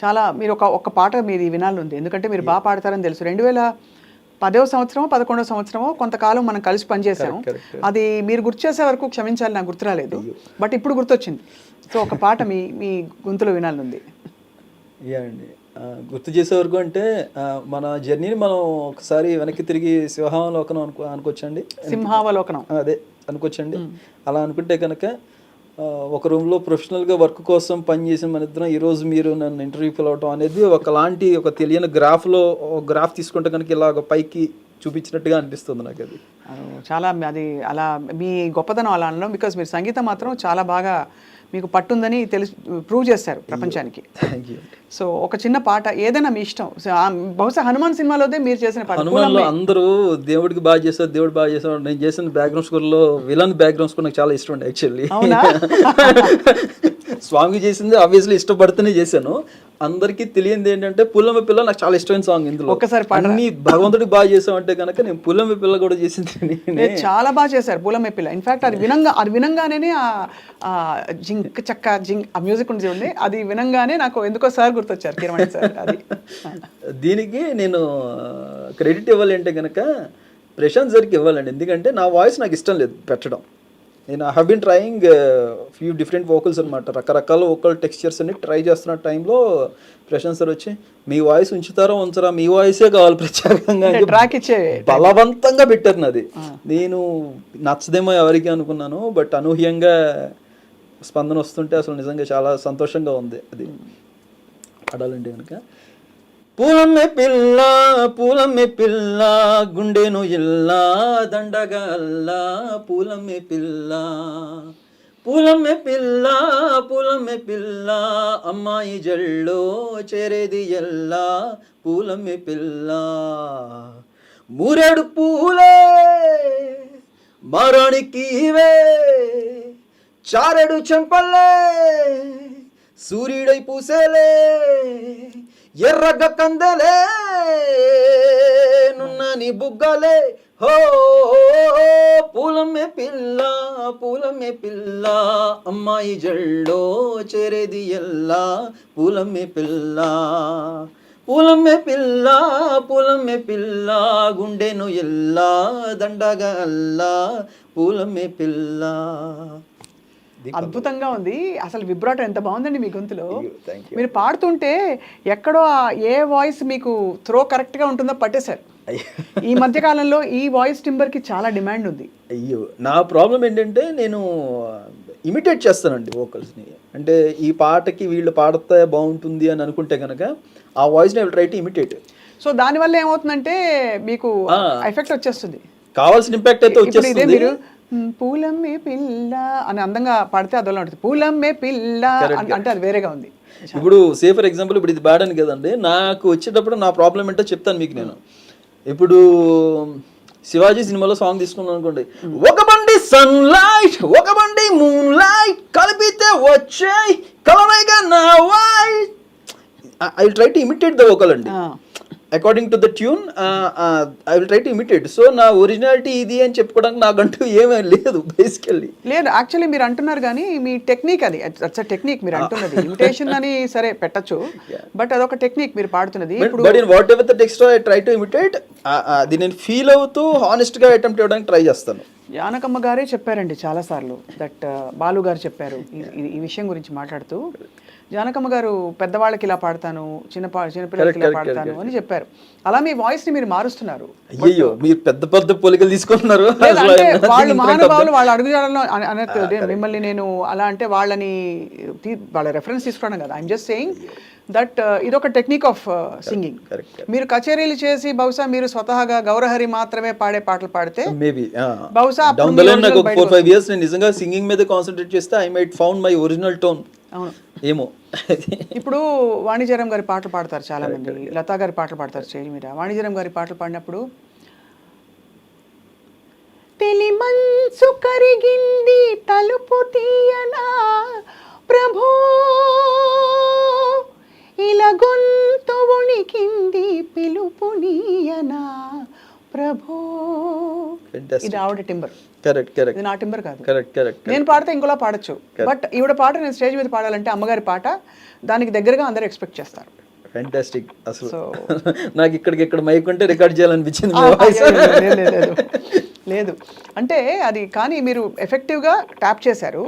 చాలా మీరు ఒక ఒక పాట మీది వినాలి ఉంది ఎందుకంటే మీరు బాగా పాడతారని తెలుసు. రెండు వేల పదవ సంవత్సరమో పదకొండవ సంవత్సరమో కొంతకాలం మనం కలిసి పనిచేసాము. అది మీరు గుర్తు చేసే వరకు క్షమించాలి నాకు గుర్తు రాలేదు. బట్ ఇప్పుడు గుర్తొచ్చింది. సో ఒక పాట మీ మీ గొంతులో వినాలి ఉంది అండి. గుర్తు చేసే వరకు అంటే మన జర్నీని మనం ఒకసారి వెనక్కి తిరిగి సింహావలోకనం అనుకో అనుకోవచ్చండి. సింహావలోకనం. అదే అనుకోవచ్చండి. అలా అనుకుంటే కనుక ఒక రూమ్లో ప్రొఫెషనల్గా వర్క్ కోసం పనిచేసిన మన ఇద్దరం ఈరోజు మీరు నన్ను ఇంటర్వ్యూ పిలవటం అనేది ఒకలాంటి ఒక తెలియని గ్రాఫ్లో గ్రాఫ్ తీసుకుంటే కనుక ఇలా ఒక పైకి చూపించినట్టుగా అనిపిస్తుంది నాకు అది అది చాలా అది అలా మీ గొప్పతనం అలా అనడం బికాజ్ మీరు సంగీతం మాత్రం చాలా బాగా మీకు పట్టుందని తెలిసి ప్రూవ్ చేశారు ప్రపంచానికి. సో ఒక చిన్న పాట ఏదైనా మీ ఇష్టం. బహుశా హనుమాన్ సినిమాలోదే మీరు చేసిన పాట. హనుమాన్లో అందరూ దేవుడికి బాగా చేస్తారు దేవుడు బాగా చేస్తారు. నేను చేసిన బ్యాక్గ్రౌండ్ స్కోర్లో విలన్ బ్యాక్గ్రౌండ్ స్కోర్ నాకు చాలా ఇష్టం అండి యాక్చువల్లీ అవునా? స్వామి చేసింది ఆబ్వియస్లీ ఇష్టపడుతూనే చేశాను. అందరికీ తెలియంది ఏంటంటే పుల్లమ్మ పిల్ల నాకు చాలా ఇష్టమైన సాంగ్ ఇందులో. ఒక్కసారి పాడరా? అన్ని భగవంతుడికి బాగా చేసామంటే కనుక నేను పుల్లమ్మ పిల్ల కూడా చేసింది చాలా బాగా చేశారు పూలమ్మ పిల్ల. ఇన్ఫాక్ట్ అది వినంగా అది వినంగానే జింక్ చక్క జింక్ ఆ మ్యూజిక్ ఉంది చూడండి. అది వినంగానే నాకు ఎందుకో సార్ గుర్తొచ్చారు కిరమణి సార్. అది. దీనికి నేను క్రెడిట్ ఇవ్వాలి అంటే కనుక ప్రశాంత్ సార్కి ఇవ్వాలండి. ఎందుకంటే నా వాయిస్ నాకు ఇష్టం లేదు పెట్టడం. నేను I have been trying few different vocals అనమాట రకరకాల వోకల్ టెక్స్చర్స్ అన్ని ట్రై చేస్తున్న టైంలో ప్రశాంత్ సార్ వచ్చి మీ వాయిస్ ఉంచుతారా ఉంచరా? మీ వాయిసే కావాలి ప్రత్యేకంగా? బలవంతంగా పెట్టారు నాది. నేను నచ్చదేమో ఎవరికి అనుకున్నాను బట్ అనూహ్యంగా స్పందన వస్తుంటే అసలు నిజంగా చాలా సంతోషంగా ఉంది అది. ఆడాలంటే కనుక. పూలమ్మె పిల్ల పూలమ్మె పిల్ల గుండెను ఇల్లా దండగా అల్లా పూలమ్మె పిల్ల. పూలమ్మె పిల్ల పూలమ్మె పిల్ల అమ్మాయి జల్లో చేరేది ఎల్లా పూలమ్మె పిల్ల. మూరేడు పూలే మరణికి ఇవే చారెడు చెంపల్లే సూర్యుడై పూసేలే ఎర్రగ కందలే నున్నని బుగ్గలే. హో పూలమే పిల్ల పూలమే పిల్ల అమ్మాయి జల్లో చేరేది ఎల్లా. పూలమే పిల్ల పూలమే పిల్ల పూలమే పిల్ల గుండెను ఎల్లా దండగా అల్లా. పూలమ్మె పిల్ల. అద్భుతంగా ఉంది. అసలు విబ్రాటో ఎంత బాగుందండి మీ గొంతులో. మీరు పాడుతుంటే ఎక్కడో ఆ ఏ వాయిస్ మీకు త్రో కరెక్ట్గా ఉంటుందో పట్టేశారు. ఈ మధ్య కాలంలో ఈ వాయిస్ టింబర్కి చాలా డిమాండ్ ఉంది. అయ్యో. నా ప్రాబ్లం ఏంటంటే నేను ఇమిటేట్ చేస్తానండి vocals ని. అంటే ఈ పాటకి వీళ్ళు పాడితే బాగుంటుంది అని అనుకుంటే కనుక ఆ వాయిస్ని ట్రై టు ఇమిటేట్. సో దానివల్ల ఏమవుతుందంటే మీకు. ఎఫెక్ట్ వచ్చేస్తుంది. కావాల్సిన ఇంపాక్ట్ అయితే వచ్చేస్తుంది. మీరు "మ్, పూలమ్మే పిల్ల అని అందంగా పాడితే అదోలా ఉంటుంది. పూలమ్మే పిల్ల అంటే అది వేరేగా ఉంది. ఇప్పుడు సే ఫర్ ఎగ్జాంపుల్ ఇప్పుడు ఇది బ్యాడ్ అని కదండి నాకు వచ్చేటప్పుడు నా ప్రాబ్లం ఏంటో చెప్తాను మీకు నేను. ఇప్పుడు శివాజీ సినిమాలో సాంగ్ తీసుకున్నాను అనుకోండి ఒక బండి సన్ లైట్ ఒక బండి మూన్ లైట్ కలిపితే వచ్చాయి కలరైగా నా wait I try to imitate the vocal అండి. According to the tune I will try to imitate so నా ఒరిజినాలిటీ ఇది అని చెప్పుకోవడానికి నాకంటూ ఏమీ లేదు బేసికల్లీ లేదు యాక్చువల్లీ మీరు అంటున్నారు కానీ మీ టెక్నిక్ అది. అట్స్ టెక్నిక్ మీరు అంటున్నది. ఇమిటేషన్ అని సరే పెట్టచ్చు. బట్ అదొక టెక్నిక్ మీరు పాడుతున్నది. ఇప్పుడు whatever the text I try to imitate అది నేను ఫీల్ అవుతూ హానెస్ట్గా అటెంప్ట్ చేయడానికి ట్రై చేస్తాను. జానకమ్మ గారే చెప్పారండి చాలాసార్లు. దట్ బాలు గారు చెప్పారు ఈ విషయం గురించి మాట్లాడుతూ. జానకమ్మ గారు పెద్దవాళ్ళకి ఇలా పాడతాను చిన్న పా- చిన్నపిల్లలకి ఇలా పాడతాను అని చెప్పారు. అలా మీ వాయిస్ని మీరు మారుస్తున్నారు. అయ్యో మీరు పెద్ద పెద్ద పోలికలు తీసుకుంటున్నారు. వాళ్ళు మహానుభావులు. వాళ్ళ అడుగుజాడలో మిమ్మల్ని నేను అలా అంటే వాళ్ళని వాళ్ళ రెఫరెన్స్ తీసుకోవడం కదా. ఐఎమ్ జస్ట్ సేయింగ్ దట్ ఇదొక టెక్నిక్ ఆఫ్ సింగింగ్ మీరు కచేరీలు చేసి బహుశా మీరు స్వతహాగా గౌరహరి మాత్రమే పాడే పాటలు పాడితే మేబీ బహుశా డౌన్ ద లైన్ నాకు ఒక ఇయర్స్ నేను నిజంగా సింగింగ్ మీద కాన్సన్ట్రేట్ చేస్తే I might found my original tone అవును. ఏమో. ఇప్పుడు వాణిజ్యరామ్ గారి పాటలు పాడతారు చాలా మంది లతా గారి పాటలు పాడతారు స్టేజ్ మీద. వాణిజ్యరామ్ గారి పాటలు పాడినప్పుడు తెలి మనసు కరిగింది తలుపు తీయనా ప్రభో? ఇలా గొంతు ఉణికింది పిలుపు నీయనా ప్రభో. ఇది ఆవిడ టింబర్ కరెక్ట్ కరెక్ట్ నా టింబర్ కాదు. కరెక్ట్ కరెక్ట్ నేను పాడితే ఇంకోలా పాడొచ్చు. బట్ ఈవిడ పాట నేను స్టేజ్ మీద పాడాలంటే అమ్మగారి పాట దానికి దగ్గరగా అందరూ ఎక్స్పెక్ట్ చేస్తారు. ఫ్యాంటాస్టిక్ అసలు నాకు ఇక్కడికి ఇక్కడ మైక్ ఉంటే రికార్డ్ చేయాలనిపించింది లేదు. లేదు అంటే అది కానీ మీరు ఎఫెక్టివ్గా ట్యాప్ చేశారు.